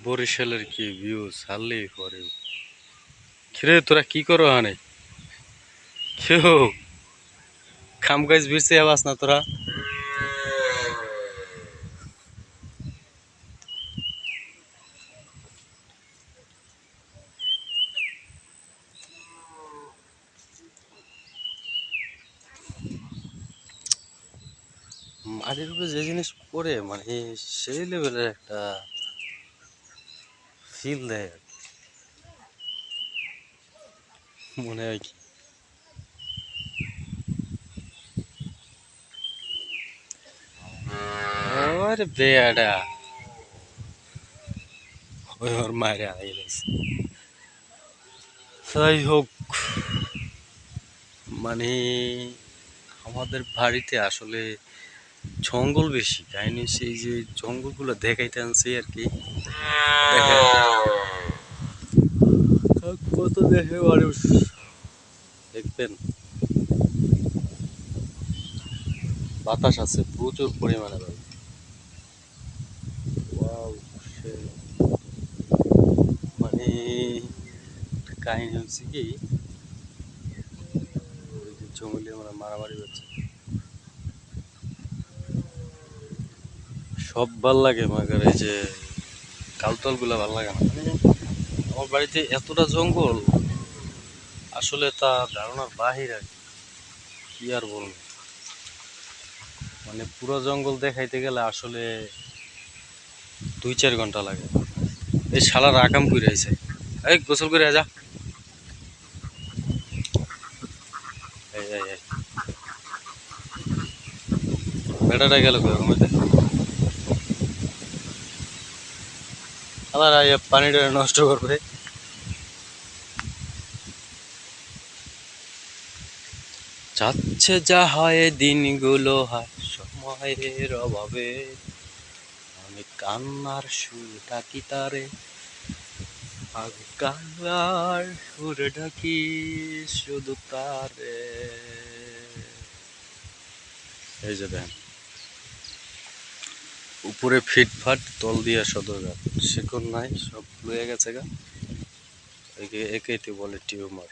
বরিশালের কি ভিউ ছাড়লেই পরে খিরে তোরা কি করো হানে কেউ খাম গাছ ভিড়ছে আবাস না তোরা? মাটির উপরে যে জিনিস পড়ে মানে সেই লেভেলের একটা ফিল দেয়। মনে হয় কি ওরে বেয়াডা ওই ওর যাই হোক মানে আমাদের বাড়িতে আসলে জঙ্গল বেশি কাহিনী হচ্ছে এই যে জঙ্গলগুলো দেখাইতে আনছি আর কি। কত দেখে মানুষ দেখবেন। বাতাস আছে প্রচুর পরিমাণে ভাই। মানে কাহিনী হচ্ছে কি জঙ্গলে আমরা মারামারি হচ্ছে। সব ভালো লাগে মাগার এই যে কালতলগুলা ভালো লাগে না। আমার বাড়িতে এতটা জঙ্গল, আসলে তা ধারণার বাহির আর কি। আর বলব? মানে পুরো জঙ্গল দেখাইতে গেলে আসলে দুই চার ঘণ্টা লাগে। এই শালার আকাম করে আইছে। এই, গোসল করে যা। বেটাটা গেল কই ওর মধ্যে আবার পানিটা নষ্ট করবে। যাচ্ছে যা হয়, দিনগুলো হয় সময়ের অভাবে। আমি কান্নার সুর ডাকি তারে আমি কান্নার সুর ডাকি শুধু তারে। এই যে উপরে ফিটফাট তল দিয়া সদরঘাট শিকড় নাই, সব লয়ে গেছে গা। একে একেই বলে টিউমার।